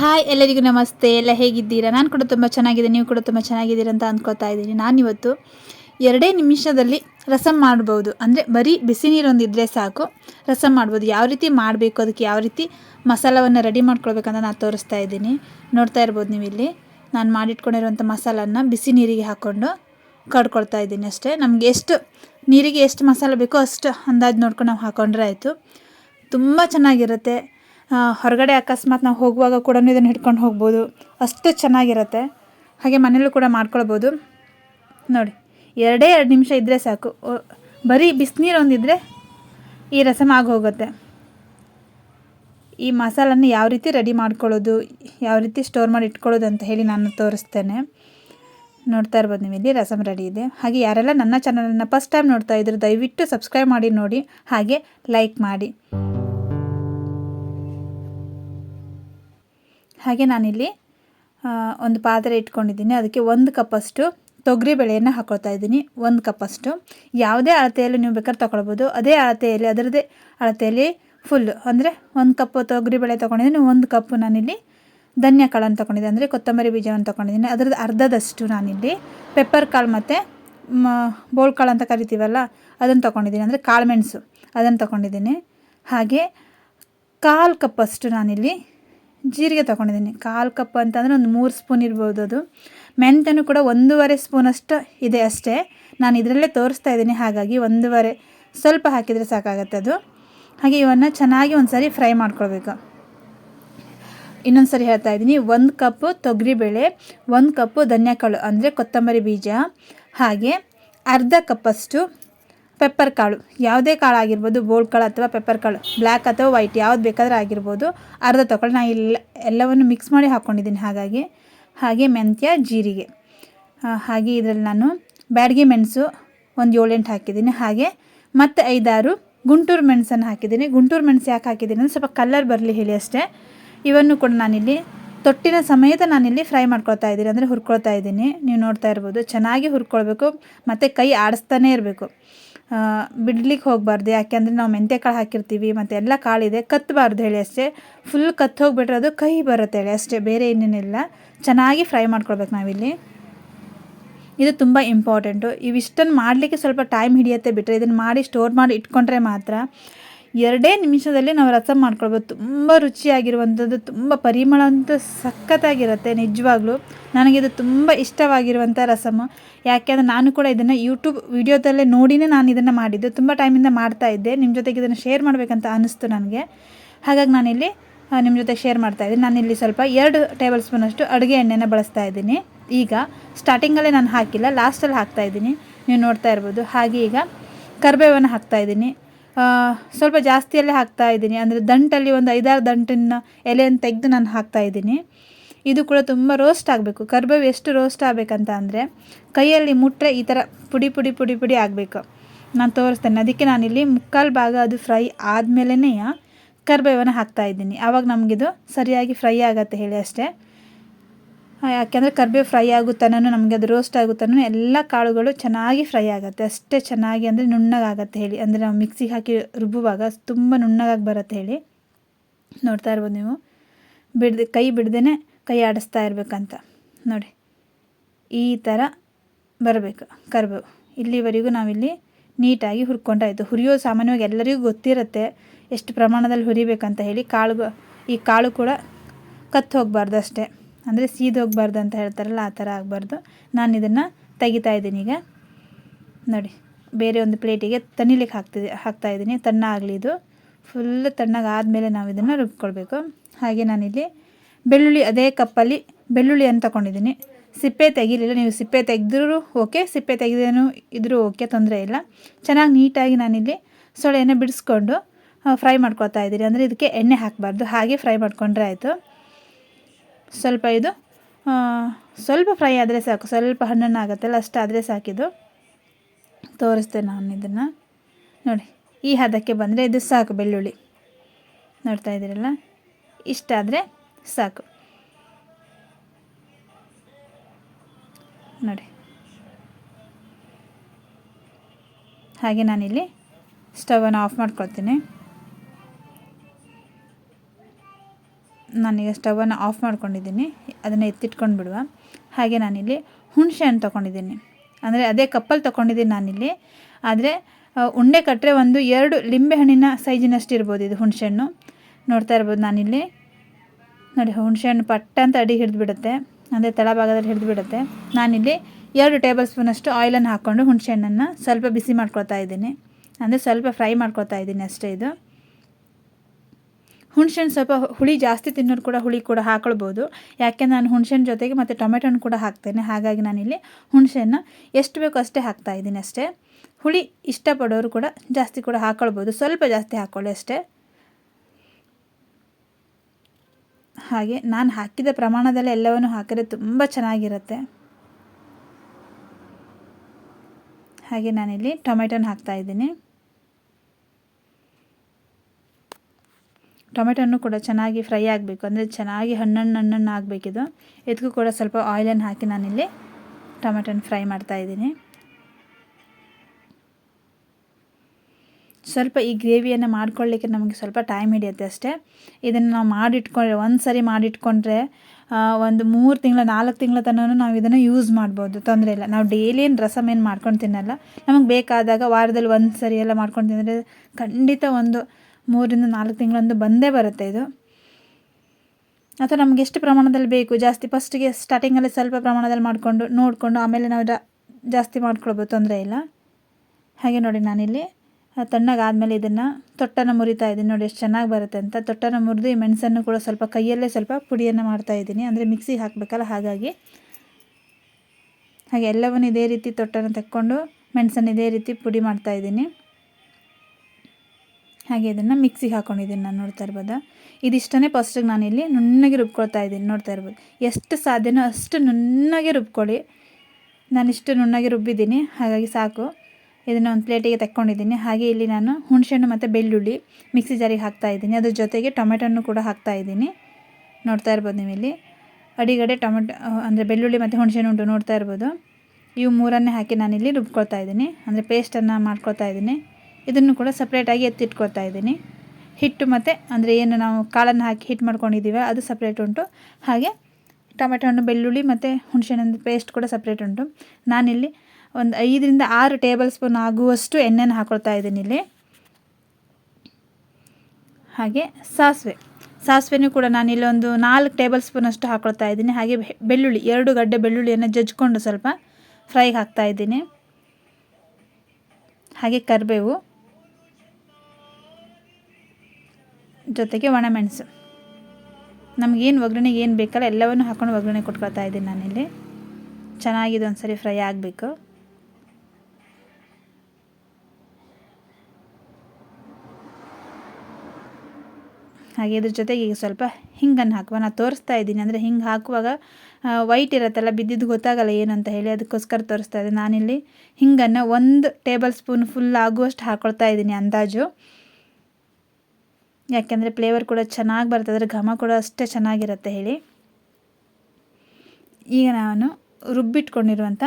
Hi, ಎಲ್ಲರಿಗೂ ನಮಸ್ತೆ. ಎಲ್ಲ ಹೇಗಿದ್ದೀರಾ? ನಾನು ಕೂಡ ತುಂಬ ಚೆನ್ನಾಗಿದೆ, ನೀವು ಕೂಡ ತುಂಬ ಚೆನ್ನಾಗಿದ್ದೀರಾ ಅಂತ ಅಂದ್ಕೋತಾ ಇದ್ದೀನಿ. ನಾನಿವತ್ತು ಎರಡೇ ನಿಮಿಷದಲ್ಲಿ ರಸಂ ಮಾಡ್ಬೋದು. ಅಂದರೆ ಬರೀ ಬಿಸಿ ನೀರೊಂದಿದ್ದರೆ ಸಾಕು. ರಸಮ್ ಮಾಡ್ಬೋದು. ಯಾವ ರೀತಿ ಮಾಡಬೇಕು, ಅದಕ್ಕೆ ಯಾವ ರೀತಿ ಮಸಾಲವನ್ನು ರೆಡಿ ಮಾಡ್ಕೊಳ್ಬೇಕಂತ ನಾನು ತೋರಿಸ್ತಾ ಇದ್ದೀನಿ. ನೋಡ್ತಾ ಇರ್ಬೋದು ನೀವು ಇಲ್ಲಿ ನಾನು ಮಾಡಿಟ್ಕೊಂಡಿರುವಂಥ ಮಸಾಲನ್ನ ಬಿಸಿ ನೀರಿಗೆ ಹಾಕ್ಕೊಂಡು ಕಡ್ಕೊಳ್ತಾ ಇದ್ದೀನಿ ಅಷ್ಟೇ. ನಮಗೆ ಎಷ್ಟು, ನೀರಿಗೆ ಎಷ್ಟು ಮಸಾಲೆ ಬೇಕೋ ಅಷ್ಟು ಅಂದಾಜು ನೋಡ್ಕೊಂಡು ನಾವು ಹಾಕೊಂಡ್ರೆ ಆಯಿತು. ತುಂಬ ಚೆನ್ನಾಗಿರುತ್ತೆ. ಹೊರಗಡೆ ಅಕಸ್ಮಾತ್ ನಾವು ಹೋಗುವಾಗ ಕೂಡ ಇದನ್ನು ಹಿಡ್ಕೊಂಡು ಹೋಗ್ಬೋದು. ಅಷ್ಟು ಚೆನ್ನಾಗಿರುತ್ತೆ. ಹಾಗೆ ಮನೇಲೂ ಕೂಡ ಮಾಡ್ಕೊಳ್ಬೋದು. ನೋಡಿ, ಎರಡೇ ಎರಡು ನಿಮಿಷ ಇದ್ದರೆ ಸಾಕು. ಬರೀ ಬಿಸಿನೀರು ಒಂದಿದ್ರೆ ಈ ರಸಮ್ ಆಗೋಗುತ್ತೆ ಈ ಮಸಾಲನ್ನು ಯಾವ ರೀತಿ ರೆಡಿ ಮಾಡ್ಕೊಳ್ಳೋದು, ಯಾವ ರೀತಿ ಸ್ಟೋರ್ ಮಾಡಿ ಇಟ್ಕೊಳ್ಳೋದು ಅಂತ ಹೇಳಿ ನಾನು ತೋರಿಸ್ತೇನೆ. ನೋಡ್ತಾ ಇರ್ಬೋದು ನೀವು, ಇಲ್ಲಿ ರಸಮ್ ರೆಡಿ ಇದೆ. ಹಾಗೆ ಯಾರೆಲ್ಲ ನನ್ನ ಚಾನಲನ್ನು ಫಸ್ಟ್ ಟೈಮ್ ನೋಡ್ತಾ ಇದ್ರು ದಯವಿಟ್ಟು ಸಬ್ಸ್ಕ್ರೈಬ್ ಮಾಡಿ, ನೋಡಿ, ಹಾಗೆ ಲೈಕ್ ಮಾಡಿ. ಹಾಗೆ ನಾನಿಲ್ಲಿ ಒಂದು ಪಾತ್ರೆ ಇಟ್ಕೊಂಡಿದ್ದೀನಿ. ಅದಕ್ಕೆ ಒಂದು ಕಪ್ಪಷ್ಟು ತೊಗರಿ ಬೇಳೆಯನ್ನು ಹಾಕೊಳ್ತಾ ಇದ್ದೀನಿ. ಒಂದು ಕಪ್ಪಷ್ಟು ಯಾವುದೇ ಅಳತೆಯಲ್ಲಿ ನೀವು ಬೇಕಾದ್ರೆ ತೊಗೊಳ್ಬೋದು. ಅದೇ ಅಳತೆಯಲ್ಲಿ ಅದರದೇ ಅಳತೆಯಲ್ಲಿ ಫುಲ್ಲು ಅಂದರೆ ಒಂದು ಕಪ್ ತೊಗರಿ ಬೇಳೆ ತೊಗೊಂಡಿದ್ದೀನಿ. ಒಂದು ಕಪ್ಪು ನಾನಿಲ್ಲಿ ಧನ್ಯ ಕಾಳನ್ನು ತೊಗೊಂಡಿದ್ದೆ ಅಂದರೆ ಕೊತ್ತಂಬರಿ ಬೀಜವನ್ನು ತೊಗೊಂಡಿದ್ದೀನಿ. ಅದರದ್ದು ಅರ್ಧದಷ್ಟು ನಾನಿಲ್ಲಿ ಪೆಪ್ಪರ್ ಕಾಳು ಮತ್ತು, ಮ ಬೋಳ್ ಕಾಳು ಅಂತ ಕರಿತೀವಲ್ಲ, ಅದನ್ನು ತೊಗೊಂಡಿದ್ದೀನಿ. ಅಂದರೆ ಕಾಳುಮೆಣಸು ಅದನ್ನು ತೊಗೊಂಡಿದ್ದೀನಿ. ಹಾಗೆ ಕಾಲು ಕಪ್ಪಷ್ಟು ನಾನಿಲ್ಲಿ ಜೀರಿಗೆ ತೊಗೊಂಡಿದ್ದೀನಿ. ಕಾಲು ಕಪ್ ಅಂತಂದರೆ ಒಂದು ಮೂರು ಸ್ಪೂನ್ ಇರ್ಬೋದು ಅದು. ಮೆಂತ್ಯನೂ ಕೂಡ ಒಂದೂವರೆ ಸ್ಪೂನಷ್ಟು ಇದೆ ಅಷ್ಟೇ. ನಾನು ಇದರಲ್ಲೇ ತೋರಿಸ್ತಾ ಇದ್ದೀನಿ. ಹಾಗಾಗಿ ಒಂದೂವರೆ ಸ್ವಲ್ಪ ಹಾಕಿದರೆ ಸಾಕಾಗತ್ತೆ ಅದು. ಹಾಗೆ ಇವನ್ನು ಚೆನ್ನಾಗಿ ಒಂದು ಸಾರಿ ಫ್ರೈ ಮಾಡ್ಕೊಳ್ಬೇಕು. ಇನ್ನೊಂದು ಸರಿ ಹೇಳ್ತಾ ಇದ್ದೀನಿ. ಒಂದು ಕಪ್ಪು ತೊಗರಿಬೇಳೆ, ಒಂದು ಕಪ್ಪು ಧನ್ಯಕಾಳು ಅಂದರೆ ಕೊತ್ತಂಬರಿ ಬೀಜ. ಹಾಗೆ ಅರ್ಧ ಕಪ್ಪಷ್ಟು ಪೆಪ್ಪರ್ ಕಾಳು. ಯಾವುದೇ ಕಾಳು ಆಗಿರ್ಬೋದು ಬೋಲ್ಡ್ ಕಾಳು ಅಥವಾ ಪೆಪ್ಪರ್ ಕಾಳು. ಬ್ಲ್ಯಾಕ್ ಅಥವಾ ವೈಟ್ ಯಾವ್ದು ಬೇಕಾದರೂ ಆಗಿರ್ಬೋದು. ಅರ್ಧ ತಗೊಳ್ಳಿ. ನಾನು ಇಲ್ಲ ಎಲ್ಲವನ್ನು ಮಿಕ್ಸ್ ಮಾಡಿ ಹಾಕ್ಕೊಂಡಿದ್ದೀನಿ ಹಾಗಾಗಿ, ಹಾಗೆ ಮೆಂತ್ಯ, ಜೀರಿಗೆ. ಹಾಗೆ ಇದರಲ್ಲಿ ನಾನು ಬ್ಯಾಡ್ಗೆ ಮೆಣಸು ಒಂದು ಏಳೆಂಟು ಹಾಕಿದ್ದೀನಿ. ಹಾಗೆ ಮತ್ತು ಐದಾರು ಗುಂಟೂರು ಮೆಣಸನ್ನು ಹಾಕಿದ್ದೀನಿ. ಗುಂಟೂರು ಮೆಣಸು ಯಾಕೆ ಹಾಕಿದ್ದೀನಿ ಅಂದರೆ ಸ್ವಲ್ಪ ಕಲರ್ ಬರಲಿ ಹೇಳಿ ಅಷ್ಟೇ. ಇವನ್ನು ಕೂಡ ನಾನಿಲ್ಲಿ ತೊಟ್ಟಿನ ಸಮೇತ ನಾನಿಲ್ಲಿ ಫ್ರೈ ಮಾಡ್ಕೊಳ್ತಾ ಇದ್ದೀನಿ. ಅಂದರೆ ಹುರ್ಕೊಳ್ತಾ ಇದ್ದೀನಿ. ನೀವು ನೋಡ್ತಾ ಇರ್ಬೋದು, ಚೆನ್ನಾಗಿ ಹುರ್ಕೊಳ್ಬೇಕು. ಮತ್ತು ಕೈ ಆಡಿಸ್ತಾನೇ ಇರಬೇಕು. ಬಿಡ್ಲಿಕ್ಕೆ ಹೋಗಬಾರ್ದು. ಯಾಕೆಂದರೆ ನಾವು ಮೆಂತ್ಯ ಕಾಳು ಹಾಕಿರ್ತೀವಿ, ಮತ್ತು ಎಲ್ಲ ಕಾಳಿದೆ ಕತ್ತಬಾರ್ದು ಹೇಳಿ ಅಷ್ಟೇ. ಫುಲ್ ಕತ್ತು ಹೋಗಿಬಿಟ್ರೆ ಅದು ಕಹಿ ಬರುತ್ತೆ ಹೇಳಿ ಅಷ್ಟೇ, ಬೇರೆ ಏನೇನಿಲ್ಲ ಚೆನ್ನಾಗಿ ಫ್ರೈ ಮಾಡ್ಕೊಳ್ಬೇಕು ನಾವಿಲ್ಲಿ. ಇದು ತುಂಬ ಇಂಪಾರ್ಟೆಂಟು ಇವಿಷ್ಟನ್ನು ಮಾಡಲಿಕ್ಕೆ ಸ್ವಲ್ಪ ಟೈಮ್ ಹಿಡಿಯುತ್ತೆ ಬಿಟ್ಟರೆ ಇದನ್ನು ಮಾಡಿ ಸ್ಟೋರ್ ಮಾಡಿ ಇಟ್ಕೊಂಡ್ರೆ ಮಾತ್ರ ಎರಡೇ ನಿಮಿಷದಲ್ಲಿ ನಾವು ರಸಮ್ ಮಾಡ್ಕೊಳ್ಬೋದು. ತುಂಬ ರುಚಿಯಾಗಿರುವಂಥದ್ದು, ತುಂಬ ಪರಿಮಳ ಅಂತೂ ಸಖತ್ತಾಗಿರುತ್ತೆ ನಿಜವಾಗ್ಲೂ. ನನಗಿದು ತುಂಬ ಇಷ್ಟವಾಗಿರುವಂಥ ರಸಮು. ಯಾಕೆಂದರೆ ನಾನು ಕೂಡ ಇದನ್ನು ಯೂಟ್ಯೂಬ್ ವಿಡಿಯೋದಲ್ಲೇ ನೋಡಿನೇ ನಾನು ಇದನ್ನು ಮಾಡಿದ್ದು. ತುಂಬ ಟೈಮಿಂದ ಮಾಡ್ತಾ ಇದ್ದೆ. ನಿಮ್ಮ ಜೊತೆಗೆ ಇದನ್ನು ಶೇರ್ ಮಾಡಬೇಕಂತ ಅನ್ನಿಸ್ತು ನನಗೆ. ಹಾಗಾಗಿ ನಾನಿಲ್ಲಿ ನಿಮ್ಮ ಜೊತೆ ಶೇರ್ ಮಾಡ್ತಾ ಇದ್ದೀನಿ ನಾನಿಲ್ಲಿ ಸ್ವಲ್ಪ ಎರಡು ಟೇಬಲ್ ಸ್ಪೂನಷ್ಟು ಅಡುಗೆ ಎಣ್ಣೆನ ಬಳಸ್ತಾ ಇದ್ದೀನಿ. ಈಗ ಸ್ಟಾರ್ಟಿಂಗಲ್ಲೇ ನಾನು ಹಾಕಿಲ್ಲ ಲಾಸ್ಟಲ್ಲಿ ಹಾಕ್ತಾ ಇದ್ದೀನಿ. ನೀವು ನೋಡ್ತಾ ಇರ್ಬೋದು. ಹಾಗೆ ಈಗ ಕರಿಬೇವನ್ನು ಹಾಕ್ತಾ ಇದ್ದೀನಿ. ಸ್ವಲ್ಪ ಜಾಸ್ತಿಯಲ್ಲೇ ಹಾಕ್ತಾ ಇದ್ದೀನಿ. ಅಂದರೆ ದಂಟಲ್ಲಿ ಒಂದು ಐದಾರು ದಂಟಿನ ಎಲೆಯನ್ನು ತೆಗೆದು ನಾನು ಹಾಕ್ತಾ ಇದ್ದೀನಿ. ಇದು ಕೂಡ ತುಂಬ ರೋಸ್ಟ್ ಆಗಬೇಕು. ಕರ್ಬೇವು ಎಷ್ಟು ರೋಸ್ಟ್ ಆಗಬೇಕಂತ ಅಂದರೆ ಕೈಯಲ್ಲಿ ಮುಟ್ಟರೆ ಈ ಥರ ಪುಡಿ ಪುಡಿ ಪುಡಿ ಪುಡಿ ಆಗಬೇಕು. ನಾನು ತೋರಿಸ್ತೇನೆ. ಅದಕ್ಕೆ ನಾನಿಲ್ಲಿ ಮುಕ್ಕಾಲು ಭಾಗ ಅದು ಫ್ರೈ ಆದಮೇಲೇ ಕರ್ಬೇವನ್ನು ಹಾಕ್ತಾ ಇದ್ದೀನಿ. ಆವಾಗ ನಮಗಿದು ಸರಿಯಾಗಿ ಫ್ರೈ ಆಗತ್ತೆ ಹೇಳಿ ಅಷ್ಟೇ. ಯಾಕೆಂದರೆ ಕರಿಬೇವು ಫ್ರೈ ಆಗುತ್ತಾನೂ ನಮಗೆ ಅದು ರೋಸ್ಟ್ ಆಗುತ್ತಾನೂ, ಎಲ್ಲ ಕಾಳುಗಳು ಚೆನ್ನಾಗಿ ಫ್ರೈ ಆಗುತ್ತೆ. ಅಷ್ಟೇ ಚೆನ್ನಾಗಿ ಅಂದರೆ ನುಣ್ಣಗಾಗತ್ತೆ ಹೇಳಿ. ಅಂದರೆ ನಾವು ಮಿಕ್ಸಿಗೆ ಹಾಕಿ ರುಬ್ಬುವಾಗ ತುಂಬ ನುಣ್ಣಗಾಗಿ ಬರುತ್ತೆ ಹೇಳಿ. ನೋಡ್ತಾ ಇರ್ಬೋದು ನೀವು. ಬಿಡ್ದೆ, ಕೈ ಬಿಡ್ದೇ ಕೈ ಆಡಿಸ್ತಾ ಇರಬೇಕಂತ. ನೋಡಿ, ಈ ಥರ ಬರಬೇಕು ಕರಿಬೇವು. ಇಲ್ಲಿವರೆಗೂ ನಾವಿಲ್ಲಿ ನೀಟಾಗಿ ಹುರ್ಕೊಂಡಾಯಿತು ಹುರಿಯೋ ಸಾಮಾನ್ಯವಾಗಿ ಎಲ್ಲರಿಗೂ ಗೊತ್ತಿರುತ್ತೆ ಎಷ್ಟು ಪ್ರಮಾಣದಲ್ಲಿ ಹುರಿಬೇಕಂತ ಹೇಳಿ. ಕಾಳು ಈ ಕಾಳು ಕೂಡ ಕತ್ತು ಹೋಗಬಾರ್ದು ಅಷ್ಟೇ. ಅಂದರೆ ಸೀದೋಗ್ಬಾರ್ದು ಅಂತ ಹೇಳ್ತಾರಲ್ಲ ಆ ಥರ ಆಗಬಾರ್ದು. ನಾನು ಇದನ್ನು ತೆಗಿತಾ ಇದ್ದೀನಿ ಈಗ. ನೋಡಿ, ಬೇರೆ ಒಂದು ಪ್ಲೇಟಿಗೆ ತಣಿಲಿಕ್ಕೆ ಹಾಕ್ತಿದ್ದೆ, ಹಾಕ್ತಾ ಇದ್ದೀನಿ. ತಣ್ಣ ಆಗಲಿ ಇದು. ಫುಲ್ ತಣ್ಣಗಾದಮೇಲೆ ನಾವು ಇದನ್ನು ರುಬ್ಕೊಳ್ಬೇಕು. ಹಾಗೆ ನಾನಿಲ್ಲಿ ಬೆಳ್ಳುಳ್ಳಿ, ಅದೇ ಕಪ್ಪಲ್ಲಿ ಬೆಳ್ಳುಳ್ಳಿಯನ್ನು ತಗೊಂಡಿದ್ದೀನಿ. ಸಿಪ್ಪೆ ತೆಗಿಲಿಲ್ಲ, ನೀವು ಸಿಪ್ಪೆ ತೆಗೆದ್ರೂ ಓಕೆ, ಸಿಪ್ಪೆ ತೆಗೆದೇನು ಇದ್ರೂ ಓಕೆ, ತೊಂದರೆ ಇಲ್ಲ. ಚೆನ್ನಾಗಿ ನೀಟಾಗಿ ನಾನಿಲ್ಲಿ ಸೊಳೆಯನ್ನು ಬಿಡಿಸ್ಕೊಂಡು ಫ್ರೈ ಮಾಡ್ಕೊಳ್ತಾ ಇದ್ದೀನಿ. ಅಂದರೆ ಇದಕ್ಕೆ ಎಣ್ಣೆ ಹಾಕಬಾರ್ದು. ಹಾಗೆ ಫ್ರೈ ಮಾಡ್ಕೊಂಡ್ರೆ ಆಯಿತು. ಸ್ವಲ್ಪ ಇದು ಸ್ವಲ್ಪ ಫ್ರೈ ಆದರೆ ಸಾಕು. ಸ್ವಲ್ಪ ಹಣ್ಣನ್ನು ಆಗುತ್ತಲ್ಲ ಅಷ್ಟಾದರೆ ಸಾಕಿದು ತೋರಿಸ್ತೇನೆ ನಾನು ಇದನ್ನು. ನೋಡಿ, ಈ ಹದಕ್ಕೆ ಬಂದರೆ ಇದು ಸಾಕು ಬೆಳ್ಳುಳ್ಳಿ. ನೋಡ್ತಾ ಇದ್ದೀರಲ್ಲ? ಇಷ್ಟಾದರೆ ಸಾಕು. ನೋಡಿ. ಹಾಗೆ ನಾನಿಲ್ಲಿ ಸ್ಟವನ್ನು ಆಫ್ ಮಾಡ್ಕೊಳ್ತೀನಿ. ನಾನೀಗ ಸ್ಟವನ್ನು ಆಫ್ ಮಾಡ್ಕೊಂಡಿದ್ದೀನಿ. ಅದನ್ನು ಎತ್ತಿಟ್ಕೊಂಡು ಬಿಡುವ. ಹಾಗೆ ನಾನಿಲ್ಲಿ ಹುಣಸೆ ಹಣ್ಣು ತೊಗೊಂಡಿದ್ದೀನಿ ಅಂದರೆ ಅದೇ ಕಪ್ಪಲ್ಲಿ ತೊಗೊಂಡಿದ್ದೀನಿ ನಾನಿಲ್ಲಿ. ಆದರೆ ಉಂಡೆ ಕಟ್ಟರೆ ಒಂದು ಎರಡು ಲಿಂಬೆ ಹಣ್ಣಿನ ಸೈಜಿನಷ್ಟು ಇರ್ಬೋದು ಇದು ಹುಣಸೆ ಹಣ್ಣು. ನೋಡ್ತಾ ಇರ್ಬೋದು ನಾನಿಲ್ಲಿ. ನೋಡಿ, ಹುಣಸೆ ಹಣ್ಣು ಪಟ್ಟ ಅಂತ ಅಡಿ ಹಿಡಿದು ಬಿಡುತ್ತೆ. ಅಂದರೆ ತಳಭಾಗದಲ್ಲಿ ಹಿಡಿದು ಬಿಡುತ್ತೆ. ನಾನಿಲ್ಲಿ ಎರಡು ಟೇಬಲ್ ಸ್ಪೂನಷ್ಟು ಆಯಿಲನ್ನು ಹಾಕ್ಕೊಂಡು ಹುಣಸೆ ಹಣ್ಣನ್ನು ಸ್ವಲ್ಪ ಬಿಸಿ ಮಾಡ್ಕೊಳ್ತಾ ಇದ್ದೀನಿ. ಅಂದರೆ ಸ್ವಲ್ಪ ಫ್ರೈ ಮಾಡ್ಕೊಳ್ತಾ ಇದ್ದೀನಿ ಅಷ್ಟೇ ಇದು. ಹುಣ್ಸೆಹಣ್ಣು ಸ್ವಲ್ಪ ಹುಳಿ ಜಾಸ್ತಿ ತಿನ್ನೋರು ಕೂಡ ಹುಳಿ ಕೂಡ ಹಾಕೊಳ್ಬೋದು. ಯಾಕೆ ನಾನು ಹುಣ್ಸೆಹಣ್ಣು ಜೊತೆಗೆ ಮತ್ತು ಹಣ್ಣು ಕೂಡ ಹಾಕ್ತೇನೆ. ಹಾಗಾಗಿ ನಾನಿಲ್ಲಿ ಹುಣಸೆಹಣ್ಣು ಎಷ್ಟು ಬೇಕೋ ಅಷ್ಟೇ ಹಾಕ್ತಾ ಇದ್ದೀನಿ ಅಷ್ಟೇ. ಹುಳಿ ಇಷ್ಟಪಡೋರು ಕೂಡ ಜಾಸ್ತಿ ಕೂಡ ಹಾಕೊಳ್ಬೋದು. ಸ್ವಲ್ಪ ಜಾಸ್ತಿ ಹಾಕ್ಕೊಳ್ಳಿ ಅಷ್ಟೇ. ಹಾಗೆ ನಾನು ಹಾಕಿದ ಪ್ರಮಾಣದಲ್ಲಿ ಎಲ್ಲವನ್ನು ಹಾಕಿದ್ರೆ ತುಂಬ ಚೆನ್ನಾಗಿರುತ್ತೆ. ಹಾಗೆ ನಾನಿಲ್ಲಿ ಟೊಮೆಟೊನ ಹಾಕ್ತಾ ಇದ್ದೀನಿ. ಟೊಮೆಟೊನು ಕೂಡ ಚೆನ್ನಾಗಿ ಫ್ರೈ ಆಗಬೇಕು. ಅಂದರೆ ಚೆನ್ನಾಗಿ ಹಣ್ಣಣ್ಣು ಹಣ್ಣನ್ನು ಆಗಬೇಕಿದು. ಇದಕ್ಕೂ ಕೂಡ ಸ್ವಲ್ಪ ಆಯಿಲನ್ನು ಹಾಕಿ ನಾನಿಲ್ಲಿ ಟೊಮೆಟೊನ ಫ್ರೈ ಮಾಡ್ತಾ ಇದ್ದೀನಿ. ಸ್ವಲ್ಪ ಈ ಗ್ರೇವಿಯನ್ನು ಮಾಡ್ಕೊಳ್ಳಿಕ್ಕೆ ನಮಗೆ ಸ್ವಲ್ಪ ಟೈಮ್ ಹಿಡಿಯುತ್ತೆ ಅಷ್ಟೇ. ಇದನ್ನು ನಾವು ಮಾಡಿಟ್ಕೊಂಡ್ರೆ ಒಂದು ಸರಿ ಮಾಡಿಟ್ಕೊಂಡ್ರೆ ಒಂದು ಮೂರು ತಿಂಗಳ, ನಾಲ್ಕು ತಿಂಗಳ ತನಕ ನಾವು ಇದನ್ನು ಯೂಸ್ ಮಾಡ್ಬೋದು. ತೊಂದರೆ ಇಲ್ಲ. ನಾವು ಡೈಲಿ ಏನು ರಸಮ್ ಏನು ಮಾಡ್ಕೊಂಡು ತಿನ್ನಲ್ಲ. ನಮಗೆ ಬೇಕಾದಾಗ ವಾರದಲ್ಲಿ ಒಂದು ಸರಿ ಎಲ್ಲ ಮಾಡ್ಕೊಂಡು ತಿಂದರೆ ಖಂಡಿತ ಒಂದು ಮೂರಿಂದ ನಾಲ್ಕು ತಿಂಗಳಂದು ಬಂದೇ ಬರುತ್ತೆ ಇದು. ಅಥವಾ ನಮ್ಗೆ ಎಷ್ಟು ಪ್ರಮಾಣದಲ್ಲಿ ಬೇಕು? ಜಾಸ್ತಿ ಫಸ್ಟಿಗೆ ಸ್ಟಾರ್ಟಿಂಗಲ್ಲಿ ಸ್ವಲ್ಪ ಪ್ರಮಾಣದಲ್ಲಿ ಮಾಡಿಕೊಂಡು, ನೋಡಿಕೊಂಡು ಆಮೇಲೆ ನಾವು ಜಾಸ್ತಿ ಮಾಡ್ಕೊಳ್ಬೋದು, ತೊಂದರೆ ಇಲ್ಲ. ಹಾಗೆ ನೋಡಿ ನಾನಿಲ್ಲಿ ತಣ್ಣಗಾದಮೇಲೆ ಇದನ್ನು ತೊಟ್ಟನ್ನು ಮುರಿತಾ ಇದ್ದೀನಿ. ನೋಡಿ ಎಷ್ಟು ಚೆನ್ನಾಗಿ ಬರುತ್ತೆ ಅಂತ. ತೊಟ್ಟನ್ನು ಮುರಿದು ಈ ಮೆಣಸನ್ನು ಕೂಡ ಸ್ವಲ್ಪ ಕೈಯಲ್ಲೇ ಸ್ವಲ್ಪ ಪುಡಿಯನ್ನು ಮಾಡ್ತಾ ಇದ್ದೀನಿ. ಅಂದರೆ ಮಿಕ್ಸಿಗೆ ಹಾಕಬೇಕಲ್ಲ, ಹಾಗಾಗಿ. ಹಾಗೆ ಎಲ್ಲವನ್ನು ಇದೇ ರೀತಿ ತೊಟ್ಟನ್ನು ತಕ್ಕೊಂಡು ಮೆಣಸನ್ನು ಇದೇ ರೀತಿ ಪುಡಿ ಮಾಡ್ತಾ ಇದ್ದೀನಿ. ಹಾಗೆ ಇದನ್ನು ಮಿಕ್ಸಿಗೆ ಹಾಕ್ಕೊಂಡಿದ್ದೀನಿ ನಾನು ನೋಡ್ತಾ ಇರ್ಬೋದು? ಇದಿಷ್ಟೇ ಫಸ್ಟಿಗೆ ನಾನಿಲ್ಲಿ ನುಣ್ಣಗೆ ರುಬ್ಕೊಳ್ತಾ ಇದ್ದೀನಿ ನೋಡ್ತಾ ಇರ್ಬೋದು. ಎಷ್ಟು ಸಾಧ್ಯನೋ ಅಷ್ಟು ನುಣ್ಣಗೆ ರುಬ್ಕೊಳ್ಳಿ. ನಾನಿಷ್ಟು ನುಣ್ಣಗೆ ರುಬ್ಬಿದ್ದೀನಿ, ಹಾಗಾಗಿ ಸಾಕು. ಇದನ್ನು ಒಂದು ಪ್ಲೇಟಿಗೆ ತಕ್ಕೊಂಡಿದ್ದೀನಿ. ಹಾಗೆ ಇಲ್ಲಿ ನಾನು ಹುಣಸೆಹಣ್ಣು ಮತ್ತು ಬೆಳ್ಳುಳ್ಳಿ ಮಿಕ್ಸಿ ಜಾರಿಗೆ ಹಾಕ್ತಾ ಇದ್ದೀನಿ. ಅದ್ರ ಜೊತೆಗೆ ಟೊಮೆಟೊನು ಕೂಡ ಹಾಕ್ತಾ ಇದ್ದೀನಿ. ನೋಡ್ತಾ ಇರ್ಬೋದು ನೀವು ಇಲ್ಲಿ ಅಡಿಗಡೆ ಟೊಮೆಟೊ ಅಂದರೆ ಬೆಳ್ಳುಳ್ಳಿ ಮತ್ತು ಹುಣಸೆಹಣ್ಣು ಉಂಟು ನೋಡ್ತಾ ಇರ್ಬೋದು. ಇವು ಮೂರನ್ನೇ ಹಾಕಿ ನಾನಿಲ್ಲಿ ರುಬ್ಕೊಳ್ತಾ ಇದ್ದೀನಿ. ಅಂದರೆ ಪೇಸ್ಟನ್ನು ಮಾಡ್ಕೊಳ್ತಾ ಇದ್ದೀನಿ. ಇದನ್ನು ಕೂಡ ಸಪ್ರೇಟಾಗಿ ಎತ್ತಿಟ್ಕೊಳ್ತಾ ಇದ್ದೀನಿ. ಹಿಟ್ಟು ಮತ್ತು, ಅಂದರೆ ಏನು ನಾವು ಕಾಳನ್ನು ಹಾಕಿ ಹಿಟ್ಟು ಮಾಡ್ಕೊಂಡಿದ್ದೀವಿ, ಅದು ಸಪ್ರೇಟ್ ಉಂಟು. ಹಾಗೆ ಟೊಮೆಟೊ ಹಣ್ಣು, ಬೆಳ್ಳುಳ್ಳಿ ಮತ್ತು ಹುಣಸೆಹಣ್ಣು ಪೇಸ್ಟ್ ಕೂಡ ಸಪ್ರೇಟ್ ಉಂಟು. ನಾನಿಲ್ಲಿ ಒಂದು ಐದರಿಂದ ಆರು ಟೇಬಲ್ ಸ್ಪೂನ್ ಆಗುವಷ್ಟು ಎಣ್ಣೆನ ಹಾಕೊಳ್ತಾ ಇದ್ದೀನಿ ಇಲ್ಲಿ. ಹಾಗೆ ಸಾಸಿವೆ. ಸಾಸಿವೆನೂ ಕೂಡ ನಾನಿಲ್ಲಿ ಒಂದು ನಾಲ್ಕು ಟೇಬಲ್ ಸ್ಪೂನಷ್ಟು ಹಾಕೊಳ್ತಾ ಇದ್ದೀನಿ. ಹಾಗೆ ಬೆಳ್ಳುಳ್ಳಿ, ಎರಡು ಗಡ್ಡೆ ಬೆಳ್ಳುಳ್ಳಿಯನ್ನು ಜಜ್ಜಿಕೊಂಡು ಸ್ವಲ್ಪ ಫ್ರೈಗೆ ಹಾಕ್ತಾ ಇದ್ದೀನಿ. ಹಾಗೆ ಕರಿಬೇವು. ಜೊತೆಗೆ ಒಣಮೆಣಸು ನಮಗೇನು ಒಗ್ಗರಣೆಗೆ ಏನು ಬೇಕಲ್ಲ, ಎಲ್ಲವನ್ನು ಹಾಕೊಂಡು ಒಗ್ಗರಣೆ ಕೊಟ್ಕೊಳ್ತಾ ಇದ್ದೀನಿ ನಾನಿಲ್ಲಿ. ಚೆನ್ನಾಗಿದೆ ಒಂದು ಸರಿ ಫ್ರೈ ಆಗಬೇಕು. ಹಾಗೆ ಇದ್ರ ಜೊತೆಗೆ ಈಗ ಸ್ವಲ್ಪ ಹಿಂಗನ್ನು ಹಾಕುವ. ನಾನು ತೋರಿಸ್ತಾ ಇದ್ದೀನಿ, ಅಂದರೆ ಹಿಂಗೆ ಹಾಕುವಾಗ ವೈಟ್ ಇರುತ್ತಲ್ಲ, ಬಿದ್ದಿದ್ದು ಗೊತ್ತಾಗಲ್ಲ ಏನು ಅಂತ ಹೇಳಿ, ಅದಕ್ಕೋಸ್ಕರ ತೋರಿಸ್ತಾ ಇದ್ದೀನಿ. ನಾನಿಲ್ಲಿ ಹಿಂಗನ್ನು ಒಂದು ಟೇಬಲ್ ಸ್ಪೂನ್ ಫುಲ್ ಆಗುವಷ್ಟು ಹಾಕ್ಕೊಳ್ತಾ ಇದ್ದೀನಿ ಅಂದಾಜು. ಯಾಕೆಂದರೆ ಫ್ಲೇವರ್ ಕೂಡ ಚೆನ್ನಾಗಿ ಬರ್ತದೆ ಅದರ ಘಮ ಕೂಡ ಅಷ್ಟೇ ಚೆನ್ನಾಗಿರುತ್ತೆ ಹೇಳಿ. ಈಗ ನಾನು ರುಬ್ಬಿಟ್ಕೊಂಡಿರುವಂಥ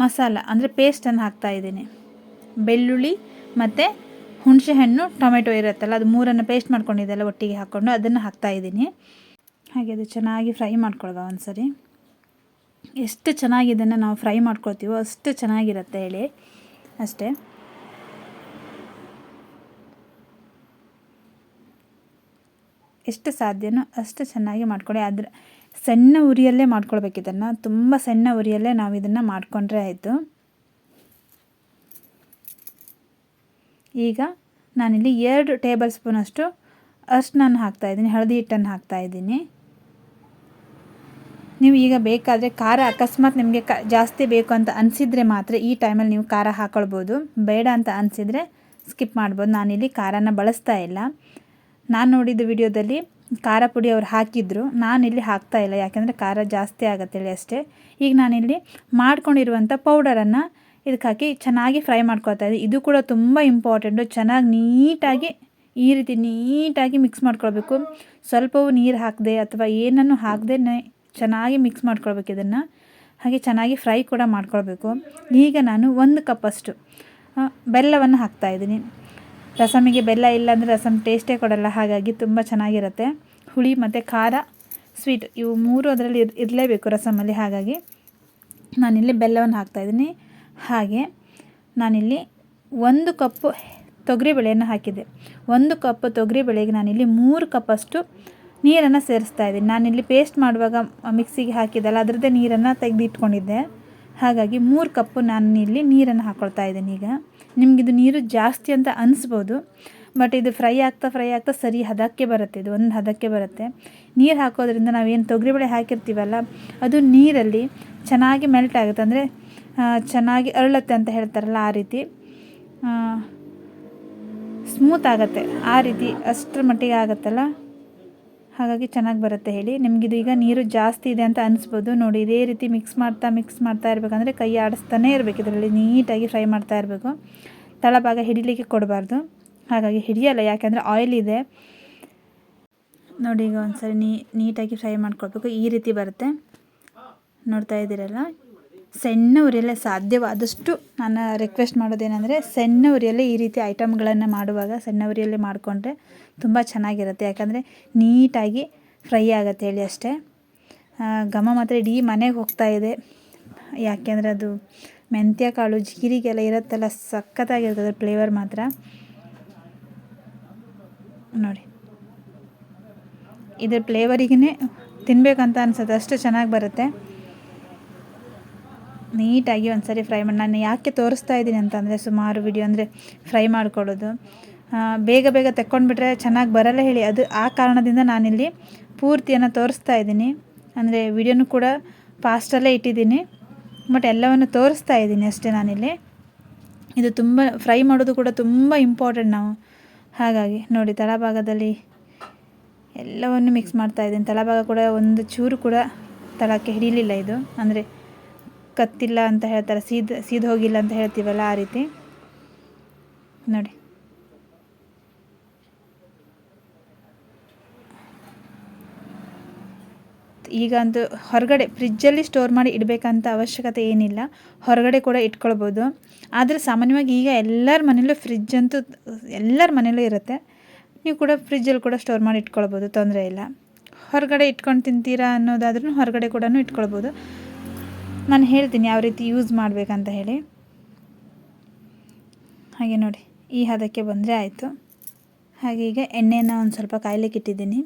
ಮಸಾಲ, ಅಂದರೆ ಪೇಸ್ಟನ್ನು ಹಾಕ್ತಾ ಇದ್ದೀನಿ. ಬೆಳ್ಳುಳ್ಳಿ ಮತ್ತು ಹುಣಸೆಹಣ್ಣು, ಟೊಮೆಟೊ ಇರುತ್ತಲ್ಲ, ಅದು ಮೂರನ್ನು ಪೇಸ್ಟ್ ಮಾಡ್ಕೊಂಡಿದ್ದೆಲ್ಲ ಒಟ್ಟಿಗೆ ಹಾಕ್ಕೊಂಡು ಅದನ್ನು ಹಾಕ್ತಾ ಇದ್ದೀನಿ. ಹಾಗೆ ಅದು ಚೆನ್ನಾಗಿ ಫ್ರೈ ಮಾಡ್ಕೊಳ್ವ ಒಂದು ಸರಿ ಎಷ್ಟು ಚೆನ್ನಾಗಿ ಇದನ್ನು ನಾವು ಫ್ರೈ ಮಾಡ್ಕೊಳ್ತೀವೋ ಅಷ್ಟು ಚೆನ್ನಾಗಿರುತ್ತೆ ಹೇಳಿ. ಅಷ್ಟೇ. ಎಷ್ಟು ಸಾಧ್ಯನೋ ಅಷ್ಟು ಚೆನ್ನಾಗಿ ಮಾಡ್ಕೊಳ್ಳಿ ಅದ್ರ ಸಣ್ಣ ಉರಿಯಲ್ಲೇ ಮಾಡ್ಕೊಳ್ಬೇಕು ಇದನ್ನು. ತುಂಬ ಸಣ್ಣ ಉರಿಯಲ್ಲೇ ನಾವು ಇದನ್ನು ಮಾಡಿಕೊಂಡ್ರೆ ಆಯಿತು. ಈಗ ನಾನಿಲ್ಲಿ ಎರಡು ಟೇಬಲ್ ಸ್ಪೂನಷ್ಟು ಅರ್ಶಿನ ಹಾಕ್ತಾಯಿದ್ದೀನಿ ಹಳದಿ ಹಿಟ್ಟನ್ನು ಹಾಕ್ತಾಯಿದ್ದೀನಿ ನೀವು ಈಗ ಬೇಕಾದರೆ ಖಾರ ಅಕಸ್ಮಾತ್ ನಿಮಗೆ ಕ ಜಾಸ್ತಿ ಬೇಕು ಅಂತ ಅನಿಸಿದರೆ ಮಾತ್ರ ಈ ಟೈಮಲ್ಲಿ ನೀವು ಖಾರ ಹಾಕ್ಕೊಳ್ಬೋದು ಬೇಡ ಅಂತ ಅನಿಸಿದರೆ ಸ್ಕಿಪ್ ಮಾಡ್ಬೋದು. ನಾನಿಲ್ಲಿ ಖಾರನ ಬಳಸ್ತಾ ಇಲ್ಲ. ನಾನು ನೋಡಿದ ವಿಡಿಯೋದಲ್ಲಿ ಖಾರ ಪುಡಿ ಅವ್ರು ಹಾಕಿದ್ರು. ನಾನಿಲ್ಲಿ ಹಾಕ್ತಾ ಇಲ್ಲ, ಯಾಕೆಂದರೆ ಖಾರ ಜಾಸ್ತಿ ಆಗತ್ತೇಳಿ ಅಷ್ಟೇ. ಈಗ ನಾನಿಲ್ಲಿ ಮಾಡ್ಕೊಂಡಿರುವಂಥ ಪೌಡರನ್ನು ಇದಕ್ಕೆ ಹಾಕಿ ಚೆನ್ನಾಗಿ ಫ್ರೈ ಮಾಡ್ಕೊಳ್ತಾ ಇದ್ದೀನಿ ಇದು ಕೂಡ ತುಂಬ ಇಂಪಾರ್ಟೆಂಟು ಚೆನ್ನಾಗಿ ನೀಟಾಗಿ ಈ ರೀತಿ ನೀಟಾಗಿ ಮಿಕ್ಸ್ ಮಾಡ್ಕೊಳ್ಬೇಕು. ಸ್ವಲ್ಪವೂ ನೀರು ಹಾಕದೆ ಅಥವಾ ಏನನ್ನು ಹಾಕದೆ ಚೆನ್ನಾಗಿ ಮಿಕ್ಸ್ ಮಾಡ್ಕೊಳ್ಬೇಕು ಇದನ್ನು. ಹಾಗೆ ಚೆನ್ನಾಗಿ ಫ್ರೈ ಕೂಡ ಮಾಡ್ಕೊಳ್ಬೇಕು. ಈಗ ನಾನು ಒಂದು ಕಪ್ಪಷ್ಟು ಬೆಲ್ಲವನ್ನು ಹಾಕ್ತಾಯಿದ್ದೀನಿ ರಸಮಿಗೆ ಬೆಲ್ಲ ಇಲ್ಲ ಅಂದರೆ ರಸಮ್ ಟೇಸ್ಟೇ ಕೊಡಲ್ಲ. ಹಾಗಾಗಿ ತುಂಬ ಚೆನ್ನಾಗಿರುತ್ತೆ. ಹುಳಿ ಮತ್ತು ಖಾರ ಸ್ವೀಟ್ ಇವು ಮೂರು ಅದರಲ್ಲಿ ಇರ್, ಇರಲೇಬೇಕು ರಸಮಲ್ಲಿ. ಹಾಗಾಗಿ ನಾನಿಲ್ಲಿ ಬೆಲ್ಲವನ್ನು ಹಾಕ್ತಾಯಿದ್ದೀನಿ ಹಾಗೆ ನಾನಿಲ್ಲಿ ಒಂದು ಕಪ್ಪು ತೊಗರಿಬೇಳೆಯನ್ನು ಹಾಕಿದ್ದೆ. ಒಂದು ಕಪ್ ತೊಗರಿಬೇಳೆಗೆ ನಾನಿಲ್ಲಿ ಮೂರು ಕಪ್ಪಷ್ಟು ನೀರನ್ನು ಸೇರಿಸ್ತಾ ಇದ್ದೀನಿ. ನಾನಿಲ್ಲಿ ಪೇಸ್ಟ್ ಮಾಡುವಾಗ ಮಿಕ್ಸಿಗೆ ಹಾಕಿದ್ದಲ್ಲ, ಅದರದ್ದೇ ನೀರನ್ನು ತೆಗೆದಿಟ್ಕೊಂಡಿದ್ದೆ. ಹಾಗಾಗಿ ಮೂರು ಕಪ್ಪು ನಾನು ಇಲ್ಲಿ ನೀರನ್ನು ಹಾಕ್ಕೊಳ್ತಾ ಇದ್ದೀನಿ ಈಗ. ನಿಮಗಿದು ನೀರು ಜಾಸ್ತಿ ಅಂತ ಅನಿಸ್ಬೋದು ಬಟ್ ಇದು ಫ್ರೈ ಆಗ್ತಾ ಫ್ರೈ ಆಗ್ತಾ ಸರಿ ಹದಕ್ಕೆ ಬರುತ್ತೆ, ಇದು ಒಂದು ಹದಕ್ಕೆ ಬರುತ್ತೆ. ನೀರು ಹಾಕೋದ್ರಿಂದ ನಾವೇನು ತೊಗರಿಬೇಳೆ ಹಾಕಿರ್ತೀವಲ್ಲ, ಅದು ನೀರಲ್ಲಿ ಚೆನ್ನಾಗಿ ಮೆಲ್ಟ್ ಆಗುತ್ತೆ. ಅಂದರೆ ಚೆನ್ನಾಗಿ ಅರಳುತ್ತೆ ಅಂತ ಹೇಳ್ತಾರಲ್ಲ ಆ ರೀತಿ. ಸ್ಮೂತ್ ಆಗುತ್ತೆ, ಆ ರೀತಿ ಅಷ್ಟರ ಮಟ್ಟಿಗೆ ಆಗುತ್ತಲ್ಲ. ಹಾಗಾಗಿ ಚೆನ್ನಾಗಿ ಬರುತ್ತೆ ಹೇಳಿ. ನಿಮಗಿದು ಈಗ ನೀರು ಜಾಸ್ತಿ ಇದೆ ಅಂತ ಅನಿಸ್ಬೋದು. ನೋಡಿ, ಇದೇ ರೀತಿ ಮಿಕ್ಸ್ ಮಾಡ್ತಾ ಮಿಕ್ಸ್ ಮಾಡ್ತಾ ಇರಬೇಕಂದ್ರೆ ಕೈ ಆಡಿಸ್ತಾನೆ ಇರಬೇಕು. ಇದರಲ್ಲಿ ನೀಟಾಗಿ ಫ್ರೈ ಮಾಡ್ತಾ ಇರಬೇಕು. ತಳಭಾಗ ಹಿಡಿಲಿಕ್ಕೆ ಕೊಡಬಾರ್ದು. ಹಾಗಾಗಿ ಹಿಡಿಯಲ್ಲ, ಯಾಕೆಂದರೆ ಆಯಿಲ್ ಇದೆ. ನೋಡಿ, ಈಗ ಒಂದ್ಸರಿ ನೀ, ನೀಟಾಗಿ ಫ್ರೈ ಮಾಡ್ಕೊಳ್ಬೇಕು ಈ ರೀತಿ ಬರುತ್ತೆ. ನೋಡ್ತಾ ಇದ್ದೀರಲ್ಲ? ಸಣ್ಣ ಉರಿಯಲ್ಲೇ ಸಾಧ್ಯವಾದಷ್ಟು ನಾನು ರಿಕ್ವೆಸ್ಟ್ ಮಾಡೋದೇನೆಂದರೆ ಸಣ್ಣ ಉರಿಯಲ್ಲೇ ಈ ರೀತಿ ಐಟಮ್ಗಳನ್ನು ಮಾಡುವಾಗ ಸಣ್ಣ ಉರಿಯಲ್ಲೇ ಮಾಡಿಕೊಂಡ್ರೆ ತುಂಬ ಚೆನ್ನಾಗಿರುತ್ತೆ. ಯಾಕಂದರೆ ನೀಟಾಗಿ ಫ್ರೈ ಆಗುತ್ತೆ ಹೇಳಿ ಅಷ್ಟೇ. ಘಮ ಮಾತ್ರ ಇಡೀ ಮನೆಗೆ ಹೋಗ್ತಾ ಇದೆ. ಯಾಕೆಂದರೆ ಅದು ಮೆಂತ್ಯ ಕಾಳು ಜೀರಿಗೆಲ್ಲ ಇರುತ್ತಲ್ಲ, ಸಖತ್ತಾಗಿರ್ತದೆ ಫ್ಲೇವರ್ ಮಾತ್ರ. ನೋಡಿ. ಇದ್ರ ಫ್ಲೇವರಿಗೇ ತಿನ್ನಬೇಕಂತ ಅನ್ಸುತ್ತೆ, ಅಷ್ಟು ಚೆನ್ನಾಗಿ ಬರುತ್ತೆ. ನೀಟಾಗಿ ಒಂದು ಸರಿ ಫ್ರೈ ಮಾಡಿ ನಾನು ಯಾಕೆ ತೋರಿಸ್ತಾ ಇದ್ದೀನಿ ಅಂತಂದರೆ ಸುಮಾರು ವಿಡಿಯೋ ಅಂದರೆ ಫ್ರೈ ಮಾಡಿಕೊಡೋದು ಬೇಗ ಬೇಗ ತೆಕ್ಕೊಂಡ್ಬಿಟ್ರೆ ಚೆನ್ನಾಗಿ ಬರಲ್ಲ ಹೇಳಿ. ಅದು ಆ ಕಾರಣದಿಂದ ನಾನಿಲ್ಲಿ ಪೂರ್ತಿಯನ್ನು ತೋರಿಸ್ತಾ ಇದ್ದೀನಿ. ಅಂದರೆ ವಿಡಿಯೋನು ಕೂಡ ಫಾಸ್ಟಲ್ಲೇ ಇಟ್ಟಿದ್ದೀನಿ. ಬಟ್ ಎಲ್ಲವನ್ನು ತೋರಿಸ್ತಾ ಇದ್ದೀನಿ ಅಷ್ಟೇ ನಾನಿಲ್ಲಿ. ಇದು ತುಂಬ, ಫ್ರೈ ಮಾಡೋದು ಕೂಡ ತುಂಬ ಇಂಪಾರ್ಟೆಂಟ್ ನಾವು. ಹಾಗಾಗಿ ನೋಡಿ, ತಳಭಾಗದಲ್ಲಿ ಎಲ್ಲವನ್ನು ಮಿಕ್ಸ್ ಮಾಡ್ತಾ ಇದ್ದೀನಿ. ತಳಭಾಗ ಕೂಡ ಒಂದು ಚೂರು ಕೂಡ ತಳಕ್ಕೆ ಹಿಡಿಲಿಲ್ಲ ಇದು. ಅಂದರೆ ಕತ್ತಿಲ್ಲ ಅಂತ ಹೇಳ್ತಾರೆ, ಸೀದ್ ಸೀದ್ ಹೋಗಿಲ್ಲ ಅಂತ ಹೇಳ್ತೀವಲ್ಲ ಆ ರೀತಿ? ನೋಡಿ. ಈಗ ಅಂತ ಹೊರಗಡೆ ಫ್ರಿಜ್ಜಲ್ಲಿ ಸ್ಟೋರ್ ಮಾಡಿ ಇಡಬೇಕಂತ ಅವಶ್ಯಕತೆ ಏನಿಲ್ಲ. ಹೊರಗಡೆ ಕೂಡ ಇಟ್ಕೊಳ್ಬೋದು. ಆದರೆ ಸಾಮಾನ್ಯವಾಗಿ ಈಗ ಎಲ್ಲರ ಮನೇಲೂ ಫ್ರಿಜ್ ಅಂತೂ ಎಲ್ಲರ ಮನೇಲೂ ಇರುತ್ತೆ. ನೀವು ಕೂಡ ಫ್ರಿಜ್ಜಲ್ಲಿ ಕೂಡ ಸ್ಟೋರ್ ಮಾಡಿ ಇಟ್ಕೊಳ್ಬೋದು, ತೊಂದರೆ ಇಲ್ಲ. ಹೊರಗಡೆ ಇಟ್ಕೊಂಡು ತಿಂತೀರಾ ಅನ್ನೋದಾದ್ರೂ ಹೊರಗಡೆ ಕೂಡ ಇಟ್ಕೊಳ್ಬೋದು. ನಾನು ಹೇಳ್ತೀನಿ ಯಾವ ರೀತಿ ಯೂಸ್ ಮಾಡಬೇಕಂತ ಹೇಳಿ. ಹಾಗೆ ನೋಡಿ, ಈ ಹದಕ್ಕೆ ಬಂದರೆ ಆಯಿತು. ಹಾಗೆ ಈಗ ಎಣ್ಣೆನ ಒಂದು ಸ್ವಲ್ಪ ಕಾಯ್ಲಿಕ್ಕೆ ಇಟ್ಟಿದ್ದೀನಿ.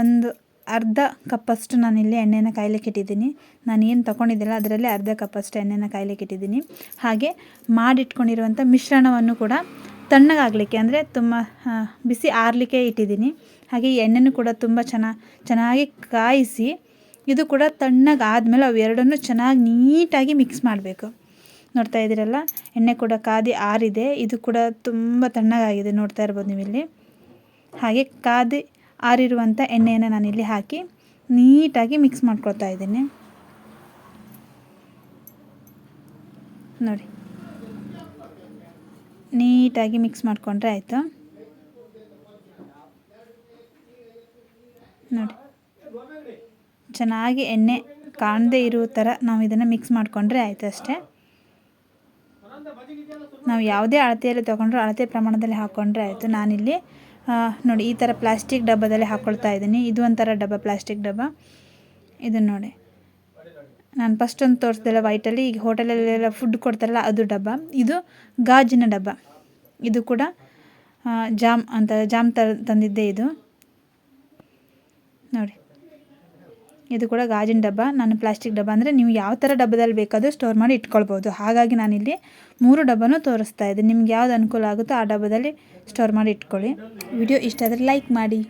ಒಂದು ಅರ್ಧ ಕಪ್ಪಷ್ಟು ನಾನಿಲ್ಲಿ ಎಣ್ಣೆನ ಕಾಯ್ಲಿಕ್ಕೆ ಇಟ್ಟಿದ್ದೀನಿ. ನಾನು ಏನು ತೊಗೊಂಡಿದ್ದಿಲ್ಲ ಅದರಲ್ಲಿ ಅರ್ಧ ಕಪ್ಪಷ್ಟು ಎಣ್ಣೆನ ಕಾಯ್ಲಿಕ್ಕೆ ಇಟ್ಟಿದ್ದೀನಿ. ಹಾಗೆ ಮಾಡಿಟ್ಕೊಂಡಿರುವಂಥ ಮಿಶ್ರಣವನ್ನು ಕೂಡ ತಣ್ಣಗಾಗಲಿಕ್ಕೆ, ಅಂದರೆ ತುಂಬ ಬಿಸಿ ಆರಲಿಕ್ಕೆ ಇಟ್ಟಿದ್ದೀನಿ. ಹಾಗೆ ಎಣ್ಣೆನೂ ಕೂಡ ತುಂಬ ಚೆನ್ನ ಚೆನ್ನಾಗಿ ಕಾಯಿಸಿ ಇದು ಕೂಡ ತಣ್ಣಗೆ ಆದಮೇಲೆ ಅವೆರಡನ್ನು ಚೆನ್ನಾಗಿ ನೀಟಾಗಿ ಮಿಕ್ಸ್ ಮಾಡಬೇಕು. ನೋಡ್ತಾ ಇದ್ದೀರಲ್ಲ? ಎಣ್ಣೆ ಕೂಡ ಕಾದಿ ಆರಿದೆ. ಇದು ಕೂಡ ತುಂಬ ತಣ್ಣಗಾಗಿದೆ. ನೋಡ್ತಾ ಇರ್ಬೋದು ನೀವಿಲ್ಲಿ. ಇಲ್ಲಿ ಹಾಗೆ ಕಾದಿ ಆರಿರುವಂಥ ಎಣ್ಣೆಯನ್ನು ನಾನಿಲ್ಲಿ ಹಾಕಿ ನೀಟಾಗಿ ಮಿಕ್ಸ್ ಮಾಡ್ಕೊಳ್ತಾ ಇದ್ದೀನಿ. ನೋಡಿ. ನೀಟಾಗಿ ಮಿಕ್ಸ್ ಮಾಡಿಕೊಂಡ್ರೆ ಆಯಿತು ನೋಡಿ ಚೆನ್ನಾಗಿ ಎಣ್ಣೆ ಕಾಣದೇ ಇರೋ ಥರ ನಾವು ಇದನ್ನು ಮಿಕ್ಸ್ ಮಾಡಿಕೊಂಡ್ರೆ ಆಯಿತು ಅಷ್ಟೇ. ನಾವು ಯಾವುದೇ ಅಳತೆಯಲ್ಲಿ ತೊಗೊಂಡ್ರೂ ಅಳತೆ ಪ್ರಮಾಣದಲ್ಲಿ ಹಾಕ್ಕೊಂಡ್ರೆ ಆಯಿತು. ನಾನಿಲ್ಲಿ ನೋಡಿ ಈ ಥರ ಪ್ಲಾಸ್ಟಿಕ್ ಡಬ್ಬದಲ್ಲಿ ಹಾಕ್ಕೊಳ್ತಾ ಇದ್ದೀನಿ. ಇದು ಒಂಥರ ಡಬ್ಬ ಪ್ಲಾಸ್ಟಿಕ್ ಡಬ್ಬ. ಇದನ್ನು ನೋಡಿ. ನಾನು ಫಸ್ಟ್ ಒಂದು ತೋರಿಸ್ದೆಲ್ಲ ವೈಟಲ್ಲಿ ಈಗ ಹೋಟೆಲಲ್ಲೆಲ್ಲ ಫುಡ್ ಕೊಡ್ತಾರಲ್ಲ ಅದು ಡಬ್ಬ. ಇದು ಗಾಜಿನ ಡಬ್ಬ. ಇದು ಕೂಡ ಜಾಮ್ ಅಂತ, ಜಾಮ್ ತಂದಿದ್ದೆ ಇದು. ನೋಡಿ. ಇದು ಕೂಡ ಗಾಜಿನ ಡಬ್ಬ. ನಾನು ಪ್ಲಾಸ್ಟಿಕ್ ಡಬ್ಬ ಅಂದರೆ ನೀವು ಯಾವ ಥರ ಡಬ್ಬದಲ್ಲಿ ಬೇಕಾದರೂ ಸ್ಟೋರ್ ಮಾಡಿ ಇಟ್ಕೊಳ್ಬೋದು. ಹಾಗಾಗಿ ನಾನಿಲ್ಲಿ ಮೂರು ಡಬ್ಬನೂ ತೋರಿಸ್ತಾ ಇದ್ದೀನಿ. ನಿಮ್ಗೆ ಯಾವ್ದು ಅನುಕೂಲ ಆಗುತ್ತೋ ಆ ಡಬ್ಬದಲ್ಲಿ ಸ್ಟೋರ್ ಮಾಡಿ ಇಟ್ಕೊಳ್ಳಿ. ವಿಡಿಯೋ ಇಷ್ಟ ಆದರೆ ಲೈಕ್ ಮಾಡಿ.